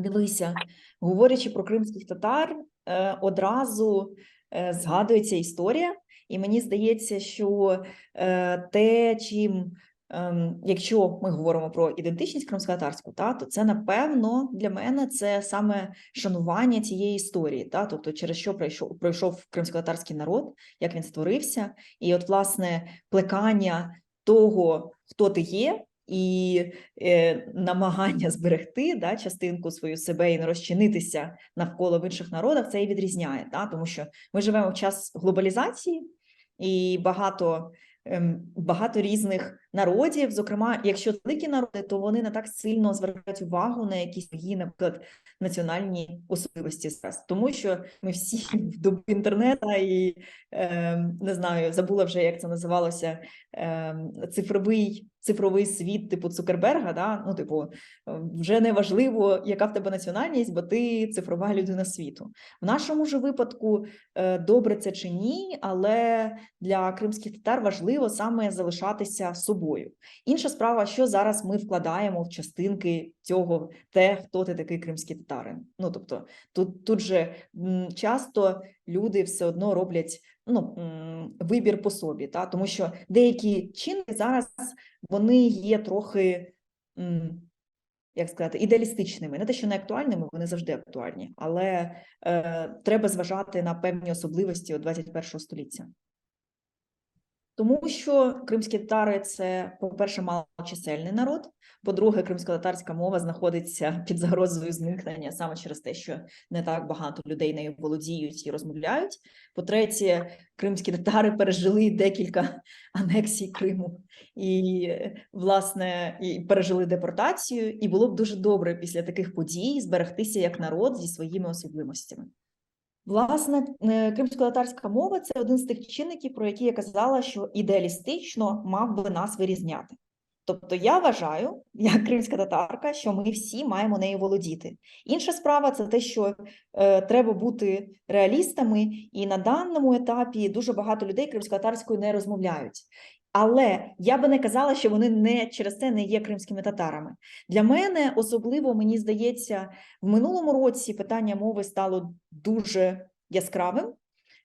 Дивися, говорячи про кримських татар, е, одразу е, згадується історія, і мені здається, що е, те, чим, ем, якщо ми говоримо про ідентичність кримськотатарську, та, то це напевно для мене це саме шанування цієї історії, та, тобто через що пройшов, пройшов кримськотатарський народ, як він створився, і от власне плекання того, хто ти є. І е, намагання зберегти да, частинку свою себе і не розчинитися навколо в інших народах, це і відрізняє, да, тому що ми живемо в час глобалізації і багато, ем, багато різних народів. Зокрема, якщо великі народи, то вони не так сильно звертають увагу на якісь свої, наприклад, національні особливості зараз, тому що ми всі в добу інтернету і ем, не знаю, забула вже, як це називалося, ем, цифровий. Цифровий світ, типу Цукерберга, да? ну, типу, вже не важливо, яка в тебе національність, бо ти цифрова людина світу. В нашому ж випадку е, добре це чи ні, але для кримських татар важливо саме залишатися собою. Інша справа, що зараз ми вкладаємо в частинки цього, те, хто ти такий кримський татарин. Ну тобто, тут тут же часто люди все одно роблять ну, вибір по собі, та? тому що деякі чинники зараз вони є трохи, як сказати, ідеалістичними. Не те, що не актуальними, вони завжди актуальні, але е, треба зважати на певні особливості 21 століття. Тому що кримські татари це, по-перше, малочисельний народ. По-друге, кримсько-татарська мова знаходиться під загрозою зникнення саме через те, що не так багато людей нею володіють і розмовляють. По-третє, кримські татари пережили декілька анексій Криму і, власне, і пережили депортацію. І було б дуже добре після таких подій зберегтися як народ зі своїми особливостями. Власне, е, кримсько-татарська мова це один з тих чинників, про які я казала, що ідеалістично мав би нас вирізняти. Тобто я вважаю, як кримська татарка, що ми всі маємо нею володіти. Інша справа це те, що е, треба бути реалістами, і на даному етапі дуже багато людей кримсько-татарською не розмовляють. Але я би не казала, що вони не через це не є кримськими татарами. Для мене особливо мені здається, в минулому році питання мови стало дуже яскравим.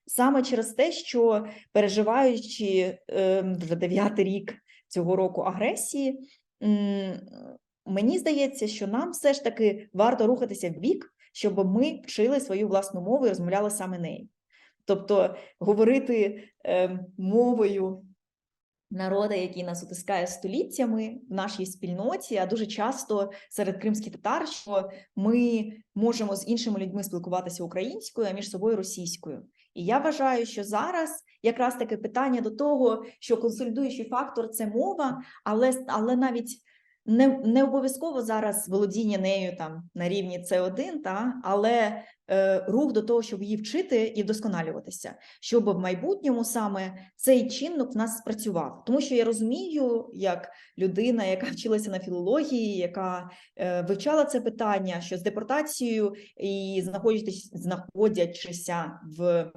Саме через те, що переживаючи е, вже дев'ятий рік цього року агресії, мені здається, що нам все ж таки варто рухатися в бік, щоб ми вчили свою власну мову і розмовляли саме нею. Тобто говорити е, мовою народа, який нас утискає століттями в нашій спільноті, а дуже часто серед кримських татар, що ми можемо з іншими людьми спілкуватися українською, а між собою російською. І я вважаю, що зараз якраз таке питання до того, що консолідуючий фактор це мова, але але навіть не не обов'язково зараз володіння нею там на рівні С1, та але е, рух до того, щоб її вчити і вдосконалюватися, щоб в майбутньому саме цей чинник в нас спрацював. Тому що я розумію, як людина, яка вчилася на філології, яка е, вивчала це питання, що з депортацією і знаходячись, знаходячися в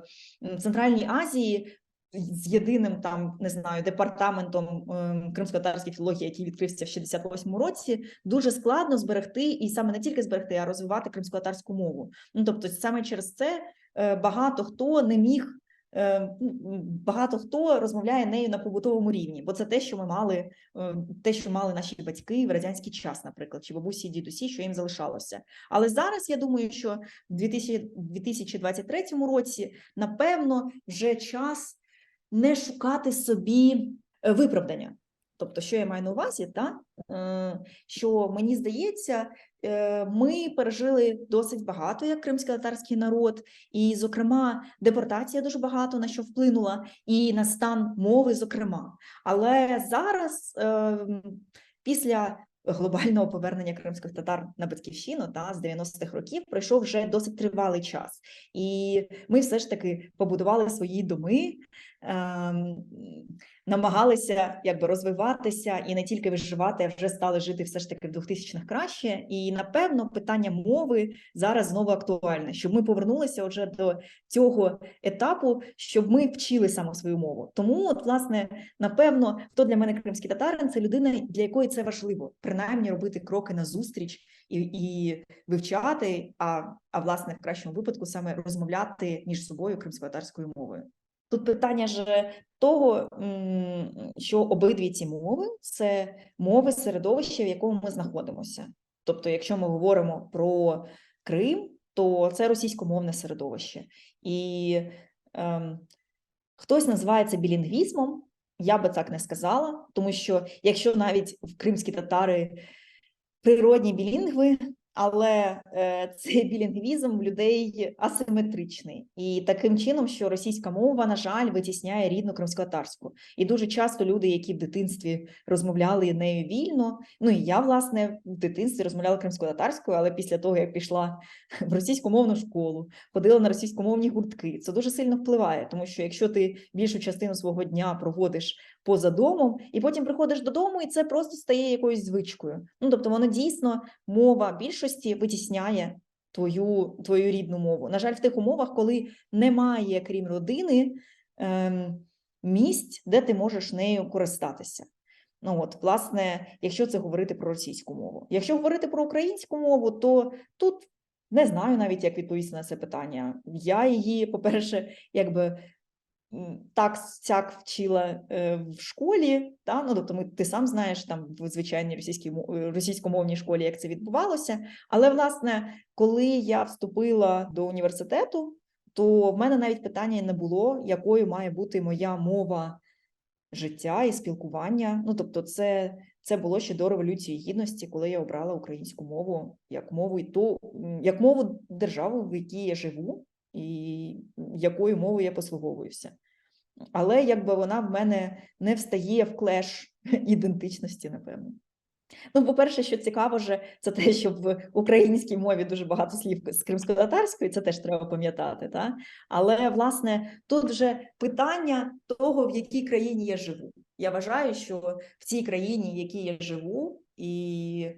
Центральній Азії з єдиним там не знаю департаментом ем, кримсько-татарської філології, який відкрився в 68-му році, дуже складно зберегти і саме не тільки зберегти, а розвивати кримсько-татарську мову. Ну тобто, саме через це е, багато хто не міг. Е, багато хто розмовляє нею на побутовому рівні, бо це те, що ми мали, е, те, що мали наші батьки в радянський час, наприклад, чи бабусі, дідусі, що їм залишалося. Але зараз я думаю, що в 2023 році напевно вже час не шукати собі е, виправдання. Тобто, що я маю на увазі, та? Е, що мені здається, е, ми пережили досить багато як кримсько-татарський народ, і, зокрема, депортація дуже багато на що вплинула, і на стан мови, зокрема. Але зараз, після глобального повернення кримських татар на батьківщину та з 90-х років пройшов вже досить тривалий час, і ми все ж таки побудували свої доми, намагалися якби розвиватися і не тільки виживати, а вже стали жити все ж таки в 2000-х краще. І напевно питання мови зараз знову актуальне, щоб ми повернулися вже до цього етапу, щоб ми вчили саме свою мову. Тому, от, власне, напевно, хто для мене кримський татарин, це людина, для якої це важливо, принаймні робити кроки назустріч і, і вивчати, а, а власне в кращому випадку саме розмовляти між собою кримсько-татарською мовою. Тут питання ж того, що обидві ці мови це мови середовища, в якому ми знаходимося. Тобто, якщо ми говоримо про Крим, то це російськомовне середовище. І ем, хтось називає це білінгвізмом, я би так не сказала, тому що якщо навіть в кримські татари природні білінгви, але е, цей білінгвізм в людей асиметричний, і таким чином, що російська мова, на жаль, витісняє рідну кримськотарську. І дуже часто люди, які в дитинстві розмовляли нею вільно, ну і я, власне, в дитинстві розмовляла кримсько-татарською, але після того, як пішла в російськомовну школу, ходила на російськомовні гуртки, це дуже сильно впливає, тому що якщо ти більшу частину свого дня проводиш поза домом, і потім приходиш додому, і це просто стає якоюсь звичкою. Ну тобто, воно дійсно мова більшості витісняє твою, твою рідну мову. На жаль, в тих умовах, коли немає, крім родини, ем, місць, де ти можеш нею користатися. Ну от, власне, якщо це говорити про російську мову. Якщо говорити про українську мову, то тут не знаю навіть, як відповісти на це питання. Я її, по-перше, якби так сяк вчила е, в школі. Та? Ну, тобто, ми, ти сам знаєш там в звичайній російській е, російськомовній школі, як це відбувалося. Але, власне, коли я вступила до університету, то в мене навіть питання не було, якою має бути моя мова життя і спілкування. Ну, тобто, це, це було ще до Революції Гідності, коли я обрала українську мову як мову і ту, як мову держави, в якій я живу, і якою мовою я послуговуюся. Але якби вона в мене не встає в клеш ідентичності, напевно. Ну, по-перше, що цікаво, же, це те, що в українській мові дуже багато слів з кримсько-татарської, це теж треба пам'ятати. Та? Але, власне, тут вже питання того, в якій країні я живу. Я вважаю, що в цій країні, в якій я живу, і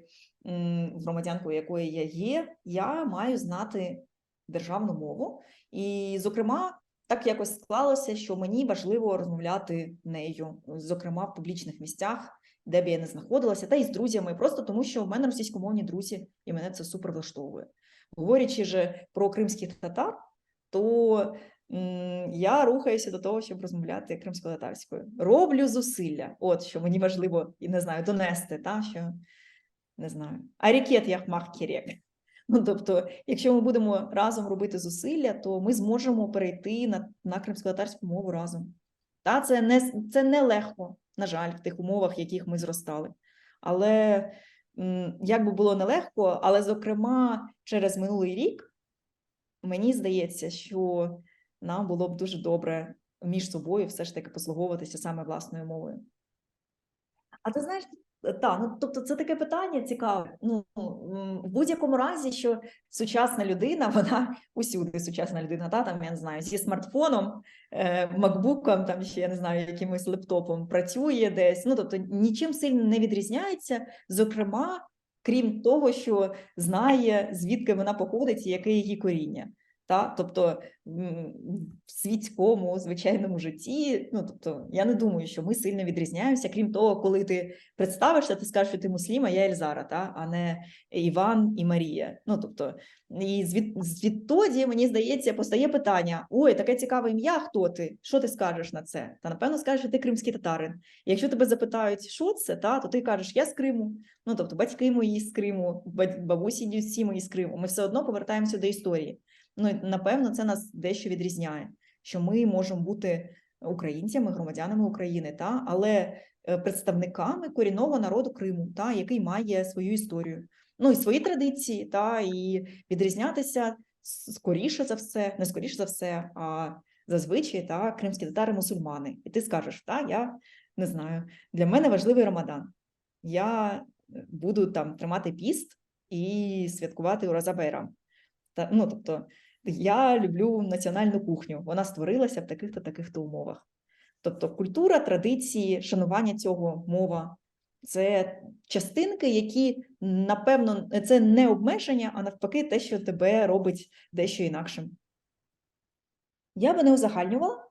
громадянкою якої я є, я маю знати державну мову. І, зокрема, так якось склалося, що мені важливо розмовляти нею, зокрема в публічних місцях де б я не знаходилася, та й з друзями, просто тому що в мене російськомовні друзі, і мене це супер влаштовує. Говорячи же про кримських татар, то я рухаюся до того, щоб розмовляти кримсько-татарською. Роблю зусилля, от що мені важливо і не знаю, донести, та, що не знаю, арікет яхмах кірек. Ну, тобто, якщо ми будемо разом робити зусилля, то ми зможемо перейти на, на кримсько-татарську мову разом. Та це не це не легко, на жаль, в тих умовах, в яких ми зростали. Але як би було нелегко, але зокрема через минулий рік мені здається, що нам було б дуже добре між собою все ж таки послуговуватися саме власною мовою. А ти знаєш, так, ну тобто це таке питання цікаве. Ну в будь-якому разі, що сучасна людина, вона усюди сучасна людина, та там я не знаю, зі смартфоном, е, макбуком, там ще я не знаю, якимось лептопом працює десь. Ну тобто нічим сильно не відрізняється, зокрема, крім того, що знає, звідки вона походить і яке її коріння. Та? Тобто в світському звичайному житті, ну тобто, я не думаю, що ми сильно відрізняємося. Крім того, коли ти представишся, ти скажеш, що ти муслім, а я Ельзара, та? а не Іван і Марія. Ну тобто, і звід, звідтоді, мені здається, постає питання: ой, таке цікаве ім'я, хто ти? Що ти скажеш на це? Та напевно скажеш, що ти кримський татарин. І якщо тебе запитають, що це, та, то ти кажеш, я з Криму. Ну тобто, батьки мої з Криму, бабусі дідусі мої з Криму. Ми все одно повертаємося до історії. Ну, напевно, це нас дещо відрізняє, що ми можемо бути українцями, громадянами України, та, але е, представниками корінного народу Криму, та, який має свою історію, ну і свої традиції, та, і відрізнятися скоріше за все, не скоріше за все, а зазвичай та, кримські татари мусульмани. І ти скажеш, та, я не знаю, для мене важливий Рамадан. Я буду там тримати піст і святкувати Ураза Байрам. Та, ну, тобто, я люблю національну кухню. Вона створилася в таких-то таких-то умовах. Тобто культура, традиції, шанування цього, мова це частинки, які, напевно, це не обмеження, а навпаки, те, що тебе робить дещо інакшим. Я би не узагальнювала,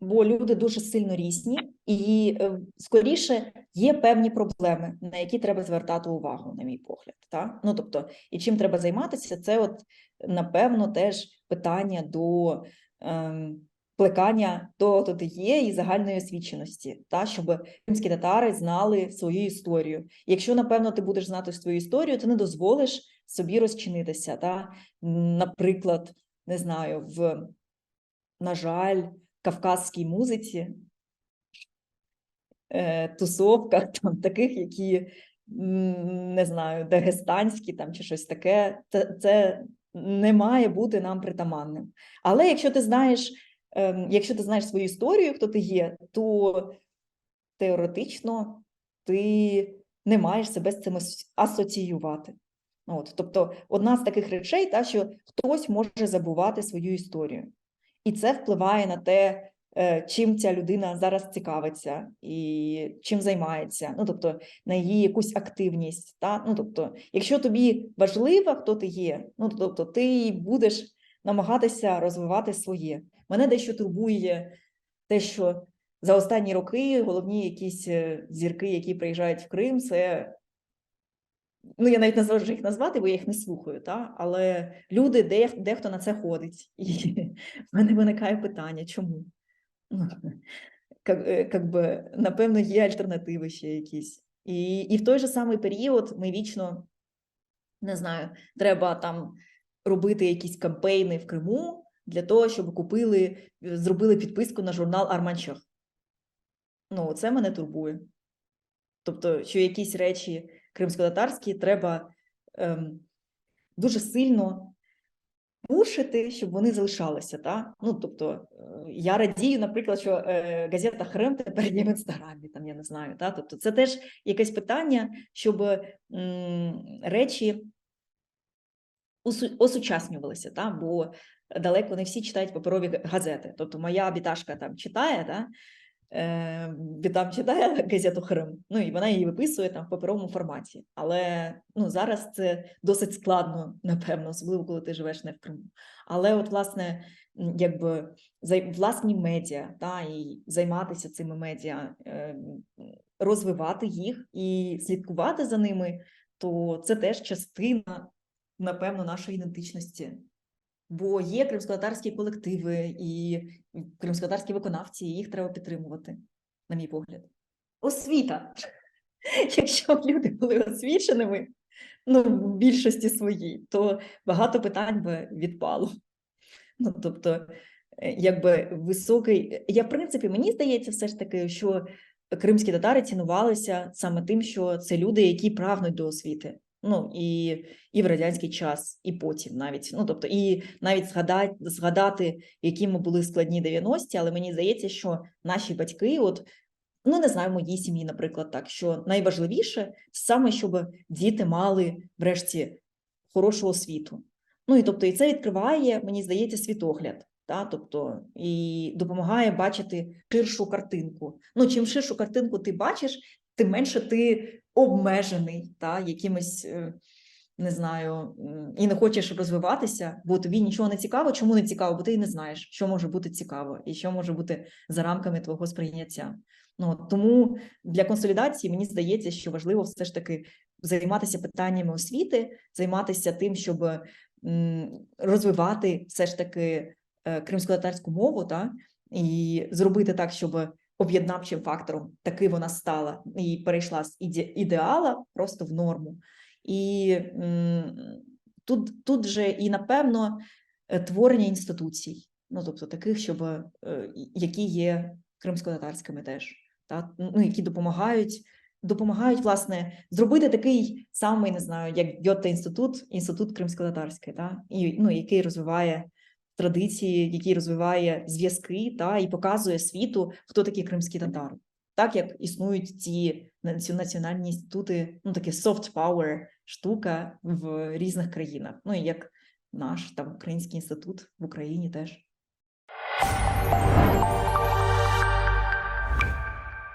бо люди дуже сильно різні, і е, скоріше є певні проблеми, на які треба звертати увагу, на мій погляд. Та? Ну, тобто, і чим треба займатися, це, от, напевно, теж питання до ем, плекання того, хто ти є, і загальної освіченості, та? щоб кримські татари знали свою історію. Якщо, напевно, ти будеш знати свою історію, ти не дозволиш собі розчинитися. Та? Наприклад, не знаю, в, на жаль, кавказській музиці, е, тусовках, там, таких, які не знаю, дагестанські там, чи щось таке, це, не має бути нам притаманним. Але якщо ти знаєш, ем, якщо ти знаєш свою історію, хто ти є, то теоретично ти не маєш себе з цим асоціювати. От, тобто, одна з таких речей, та, що хтось може забувати свою історію. І це впливає на те, е, чим ця людина зараз цікавиться і чим займається. Ну, тобто, на її якусь активність. Та? Ну, тобто, якщо тобі важливо, хто ти є, ну, тобто, ти будеш намагатися розвивати своє. Мене дещо турбує те, що за останні роки головні якісь е, зірки, які приїжджають в Крим, це ну я навіть не зможу їх назвати, бо я їх не слухаю, та? але люди, де, дехто на це ходить. І в мене виникає питання, чому? Ну, как, е, как би, напевно, є альтернативи ще якісь. І, і в той же самий період ми вічно, не знаю, треба там робити якісь кампейни в Криму для того, щоб купили, зробили підписку на журнал Арманчах. Ну, це мене турбує. Тобто, що якісь речі кримсько-татарські треба ем, дуже сильно пушити, щоб вони залишалися. Та? Ну, тобто, е, я радію, наприклад, що е, газета Хрем тепер є в інстаграмі, там я не знаю. Та? Тобто, це теж якесь питання, щоб м, речі осучаснювалися, та? бо далеко не всі читають паперові газети. Тобто, моя біташка там читає, та? Е, читає газету Хрим, ну і вона її виписує там в паперовому форматі. Але ну, зараз це досить складно, напевно, особливо коли ти живеш не в Криму. Але, от, власне, якби власні медіа, та, і займатися цими медіа, е, розвивати їх і слідкувати за ними, то це теж частина, напевно, нашої ідентичності. Бо є кримськотатарські колективи і кримськотатарські виконавці, і їх треба підтримувати, на мій погляд. Освіта. Якщо б люди були освіченими, ну, в більшості своїй, то багато питань би відпало. Ну, тобто, е, якби високий. Я, в принципі, мені здається, все ж таки, що кримські татари цінувалися саме тим, що це люди, які прагнуть до освіти. Ну і, і в радянський час, і потім навіть. Ну тобто, і навіть згадати, згадати, які ми були складні 90-ті, але мені здається, що наші батьки, от ну не знаю, в моїй сім'ї, наприклад, так, що найважливіше саме, щоб діти мали врешті хорошу освіту. Ну і тобто, і це відкриває, мені здається, світогляд. Та, тобто і допомагає бачити ширшу картинку. Ну, чим ширшу картинку ти бачиш, тим менше ти обмежений та, якимось, е, не знаю, і не хочеш розвиватися, бо тобі нічого не цікаво. Чому не цікаво? Бо ти не знаєш, що може бути цікаво і що може бути за рамками твого сприйняття. Ну, тому для консолідації мені здається, що важливо все ж таки займатися питаннями освіти, займатися тим, щоб розвивати все ж таки е, кримсько-татарську мову, та, і зробити так, щоб об'єднавчим фактором таки вона стала і перейшла з іде- ідеала просто в норму. І тут, тут же і напевно е, творення інституцій, ну тобто таких, щоб е, які є кримсько-татарськими теж, та, ну, які допомагають. Допомагають власне зробити такий самий, не знаю, як Гьоте інститут, інститут кримсько-татарський, та ну який розвиває традиції, який розвиває зв'язки та і показує світу, хто такі кримські татари. Так як існують ці наці- національні інститути, ну таке soft power штука в різних країнах. Ну і як наш там Український інститут в Україні теж.